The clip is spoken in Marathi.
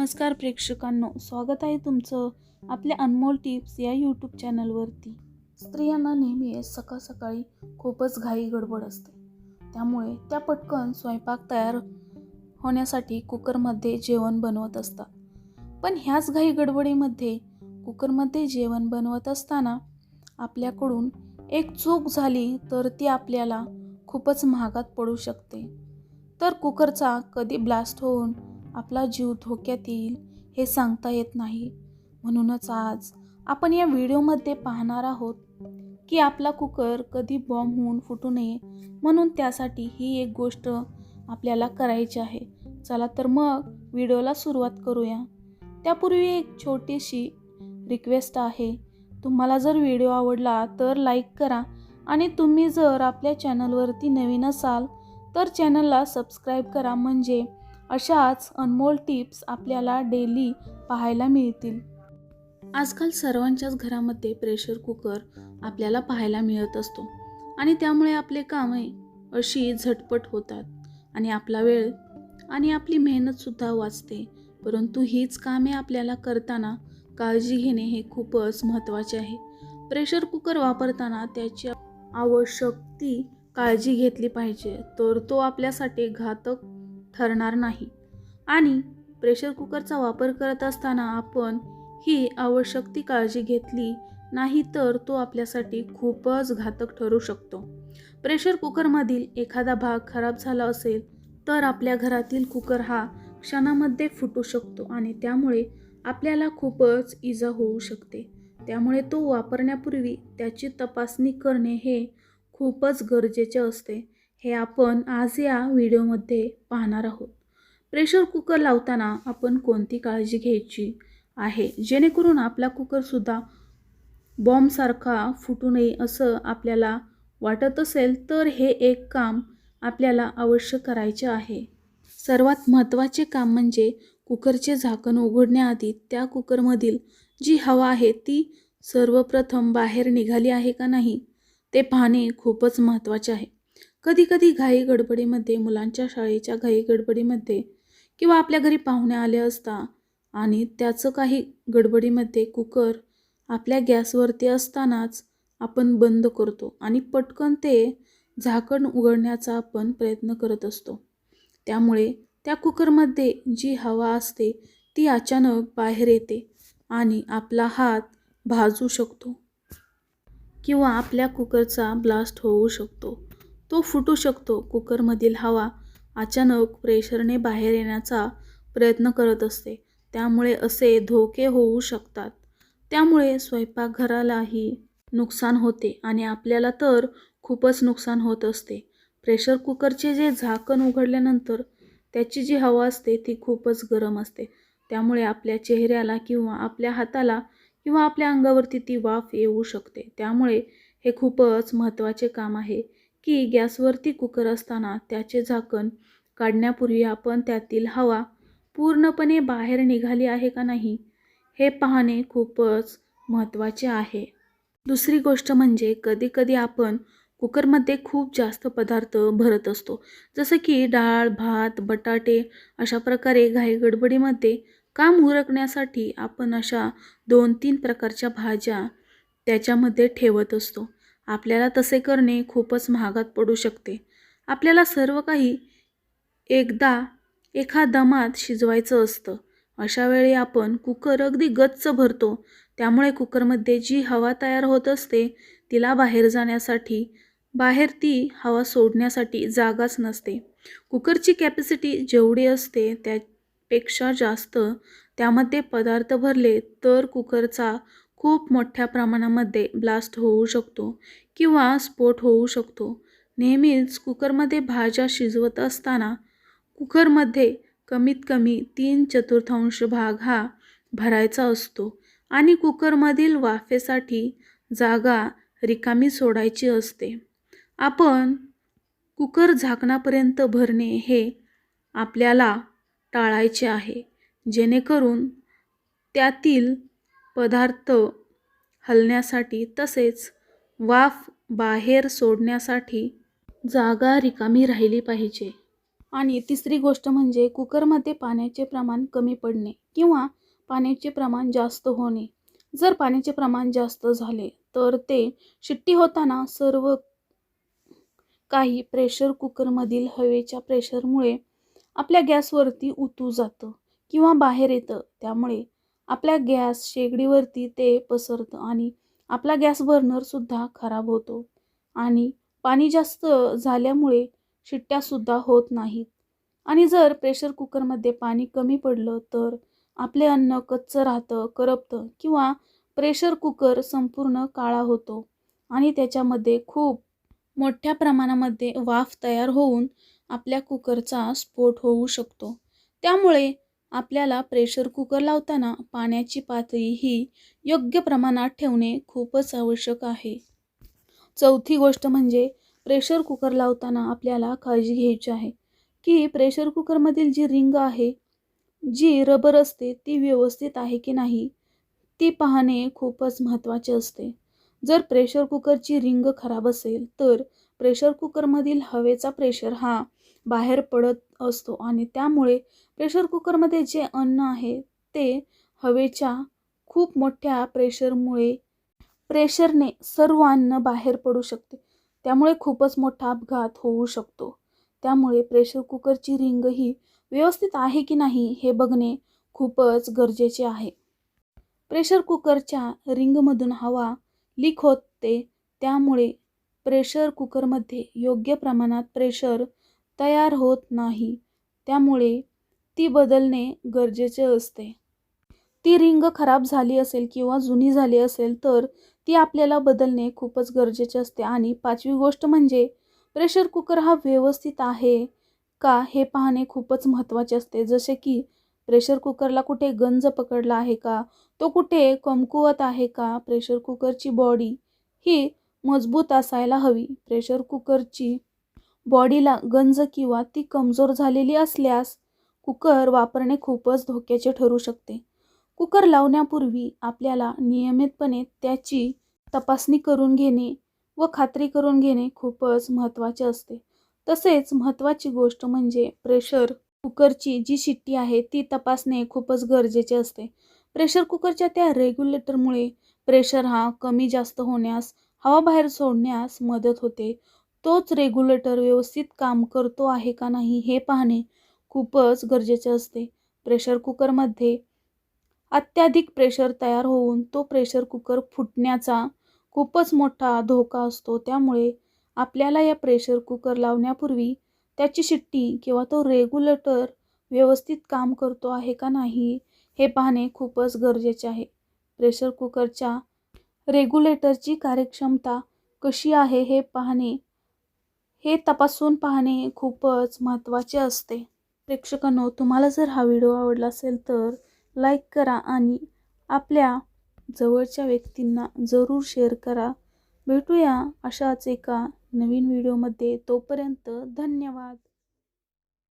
नमस्कार प्रेक्षकांनो स्वागत आहे तुमचं आपल्या अनमोल टिप्स या यूट्यूब चॅनलवरती. स्त्रियांना नेहमी सकाळ सकाळी खूपच घाई गडबड असते. त्यामुळे त्या पटकन स्वयंपाक तयार होण्यासाठी कुकरमध्ये जेवण बनवत असतात. पण ह्याच घाई गडबडीमध्ये कुकरमध्ये जेवण बनवत असताना आपल्याकडून एक चूक झाली तर ती आपल्याला खूपच महागात पडू शकते. तर कुकरचा कधी ब्लास्ट होऊन आपला जीव धोक्यात येईल हे सांगता येत नाही. म्हणूनच आज आपण या व्हिडिओमध्ये पाहणार आहोत की आपला कुकर कधी बॉम्ब होऊन फुटू नये म्हणून त्यासाठी ही एक गोष्ट आपल्याला करायची आहे. चला तर मग व्हिडिओला सुरुवात करूया. त्यापूर्वी एक छोटीशी रिक्वेस्ट आहे. तुम्हाला जर व्हिडिओ आवडला तर लाईक करा आणि तुम्ही जर आपल्या चॅनलवरती नवीन असाल तर चॅनलला सबस्क्राईब करा. म्हणजे अशाच अनमोल टिप्स आपल्याला डेली पाहायला मिळतील. आजकाल सर्वांच्याच घरामध्ये प्रेशर कुकर आपल्याला पाहायला मिळत असतो आणि त्यामुळे आपले कामे अशी झटपट होतात आणि आपला वेळ आणि आपली मेहनतसुद्धा वाचते. परंतु हीच कामे आपल्याला करताना काळजी घेणे हे खूपच महत्त्वाचे आहे. प्रेशर कुकर वापरताना त्याची आवश्यक ती काळजी घेतली पाहिजे तर तो आपल्यासाठी घातक ठरणार नाही. आणि प्रेशर कुकरचा वापर करत असताना आपण ही आवश्यक ती काळजी घेतली नाही तर तो आपल्यासाठी खूपच घातक ठरू शकतो. प्रेशर कुकरमधील एखादा भाग खराब झाला असेल तर आपल्या घरातील कुकर हा क्षणामध्ये फुटू शकतो आणि त्यामुळे आपल्याला खूपच इजा होऊ शकते. त्यामुळे तो वापरण्यापूर्वी त्याची तपासणी करणे हे खूपच गरजेचे असते. हे आपण आज या व्हिडिओमध्ये पाहणार आहोत. प्रेशर कुकर लावताना आपण कोणती काळजी घ्यायची आहे? जेणेकरून आपला कुकरसुद्धा बॉम्बसारखा फुटू नये असं आपल्याला वाटत असेल तर हे एक काम आपल्याला अवश्य करायचे आहे. सर्वात महत्त्वाचे काम म्हणजे कुकरचे झाकण उघडण्याआधी त्या कुकरमधील जी हवा आहे ती सर्वप्रथम बाहेर निघाली आहे का नाही ते पाहणे खूपच महत्त्वाचे आहे. कधीकधी घाई गडबडीमध्ये मुलांच्या शाळेच्या घाई गडबडीमध्ये किंवा आपल्या घरी पाहुणे आले असता आणि त्याचं काही गडबडीमध्ये कुकर आपल्या गॅसवरती असतानाच आपण बंद करतो आणि पटकन ते झाकण उघडण्याचा आपण प्रयत्न करत असतो. त्यामुळे त्या कुकरमध्ये जी हवा असते ती अचानक बाहेर येते आणि आपला हात भाजू शकतो किंवा आपल्या कुकरचा ब्लास्ट होऊ शकतो. तो फुटू शकतो. कुकरमधील हवा अचानक प्रेशरने बाहेर येण्याचा प्रयत्न करत असते. त्यामुळे असे धोके होऊ शकतात. त्यामुळे स्वयंपाकघरालाही नुकसान होते आणि आपल्याला तर खूपच नुकसान होत असते. प्रेशर कुकरचे जे झाकण उघडल्यानंतर त्याची जी हवा असते ती खूपच गरम असते. त्यामुळे आपल्या चेहऱ्याला किंवा आपल्या हाताला किंवा आपल्या अंगावरती ती वाफ येऊ शकते. त्यामुळे हे खूपच महत्त्वाचे काम आहे. की गॅसवरती कुकर असताना त्याचे झाकण काढण्यापूर्वी आपण त्यातील हवा पूर्णपणे बाहेर निघाली आहे का नाही हे पाहणे खूपच महत्त्वाचे आहे. दुसरी गोष्ट म्हणजे कधीकधी आपण कुकरमध्ये खूप जास्त पदार्थ भरत असतो जसं की डाळ भात बटाटे अशा प्रकारे घाई गडबडीमध्ये काम उरकण्यासाठी आपण अशा दोन तीन प्रकारच्या भाज्या त्याच्यामध्ये ठेवत असतो. आपल्याला तसे करणे खूपच महागात पडू शकते. आपल्याला सर्व काही एकदा एका दमात शिजवायचं असतं. अशा वेळी आपण कुकर अगदी गच्च भरतो. त्यामुळे कुकरमध्ये जी हवा तयार होत असते तिला बाहेर जाण्यासाठी बाहेर ती हवा सोडण्यासाठी जागाच नसते. कुकरची कॅपॅसिटी जेवढी असते त्यापेक्षा जास्त त्यामध्ये पदार्थ भरले तर कुकरचा खूप मोठ्या प्रमाणामध्ये ब्लास्ट होऊ शकतो किंवा स्फोट होऊ शकतो. नेहमीच कुकरमध्ये भाज्या शिजवत असताना कुकरमध्ये कमीत कमी तीन चतुर्थांश भाग हा भरायचा असतो आणि कुकरमधील वाफेसाठी जागा रिकामी सोडायची असते. आपण कुकर झाकणापर्यंत भरणे हे आपल्याला टाळायचे आहे. जेणेकरून त्यातील पदार्थ हलण्यासाठी तसेच वाफ बाहेर सोडण्यासाठी जागा रिकामी राहिली पाहिजे. आणि तिसरी गोष्ट म्हणजे कुकरमध्ये पाण्याचे प्रमाण कमी पडणे किंवा पाण्याचे प्रमाण जास्त होणे. जर पाण्याचे प्रमाण जास्त झाले तर ते शिट्टी होताना सर्व काही प्रेशर कुकरमधील हवेच्या प्रेशरमुळे आपल्या गॅसवरती उतू जातं किंवा बाहेर येतं. त्यामुळे आपल्या गॅस शेगडीवरती ते पसरतं आणि आपला गॅस बर्नरसुद्धा खराब होतो. आणि पाणी जास्त झाल्यामुळे शिट्ट्यासुद्धा होत नाहीत. आणि जर प्रेशर कुकरमध्ये पाणी कमी पडलं तर आपले अन्न कच्चं राहतं करपतं किंवा प्रेशर कुकर संपूर्ण काळा होतो आणि त्याच्यामध्ये खूप मोठ्या प्रमाणामध्ये वाफ तयार होऊन आपल्या कुकरचा स्फोट होऊ शकतो. त्यामुळे आपल्याला प्रेशर कुकर लावताना पाण्याची पातळी ही योग्य प्रमाणात ठेवणे खूपच आवश्यक आहे. चौथी गोष्ट म्हणजे प्रेशर कुकर लावताना आपल्याला काळजी घ्यायची आहे. की प्रेशर कुकरमधील जी रिंग आहे जी रबर असते ती व्यवस्थित आहे की नाही ती पाहणे खूपच महत्त्वाचे असते. जर प्रेशर कुकरची रिंग खराब असेल तर प्रेशर कुकरमधील हवेचा प्रेशर हा बाहेर पडत असतो आणि त्यामुळे प्रेशर कुकरमध्ये जे अन्न आहे ते हवेच्या खूप मोठ्या प्रेशरमुळे प्रेशरने सर्व अन्न बाहेर पडू शकते. त्यामुळे खूपच मोठा अपघात होऊ शकतो. त्यामुळे प्रेशर कुकरची रिंग ही व्यवस्थित आहे की नाही हे बघणे खूपच गरजेचे आहे. प्रेशर कुकरच्या रिंगमधून हवा लीक होते त्यामुळे प्रेशर कुकरमध्ये योग्य प्रमाणात प्रेशर तयार होत नाही. त्यामुळे ती बदलणे गरजेचे असते. ती रिंग खराब झाली असेल किंवा जुनी झाली असेल तर ती आपल्याला बदलणे खूपच गरजेचे असते. आणि पाचवी गोष्ट म्हणजे प्रेशर कुकर हा व्यवस्थित आहे का हे पाहणे खूपच महत्त्वाचे असते. जसे की प्रेशर कुकरला कुठे गंज पकडला आहे का? तो कुठे कमकुवत आहे का? प्रेशर कुकरची बॉडी ही मजबूत असायला हवी. प्रेशर कुकरची बॉडीला गंज किंवा ती कमजोर झालेली असल्यास कुकर वापरणे खूपच धोक्याचे ठरू शकते. कुकर लावण्यापूर्वी आपल्याला नियमितपणे त्याची तपासणी करून घेणे व खात्री करून घेणे खूपच महत्त्वाचे असते. तसेच महत्त्वाची गोष्ट म्हणजे प्रेशर कुकरची जी शिट्टी आहे ती तपासणे खूपच गरजेचे असते. प्रेशर कुकरच्या त्या रेग्युलेटरमुळे प्रेशर हा कमी जास्त होण्यास हवा बाहेर सोडण्यास मदत होते. तोच रेग्युलेटर व्यवस्थित काम करतो आहे का नाही हे पाहणे खूपच गरजेचे असते. प्रेशर कुकरमध्ये अत्याधिक प्रेशर तयार होऊन तो प्रेशर कुकर फुटण्याचा खूपच मोठा धोका असतो. त्यामुळे आपल्याला या प्रेशर कुकर लावण्यापूर्वी त्याची शिट्टी किंवा तो रेग्युलेटर व्यवस्थित काम करतो आहे का नाही हे पाहणे खूपच गरजेचे आहे. प्रेशर कुकरच्या रेग्युलेटरची कार्यक्षमता कशी आहे हे पाहणे हे तपासून पाहणे खूपच महत्त्वाचे असते. प्रेक्षकांनो तुम्हाला जर हा व्हिडिओ आवडला असेल तर लाईक करा आणि आपल्या जवळच्या व्यक्तींना जरूर शेअर करा. भेटूया अशाच एका नवीन व्हिडिओमध्ये. तोपर्यंत धन्यवाद.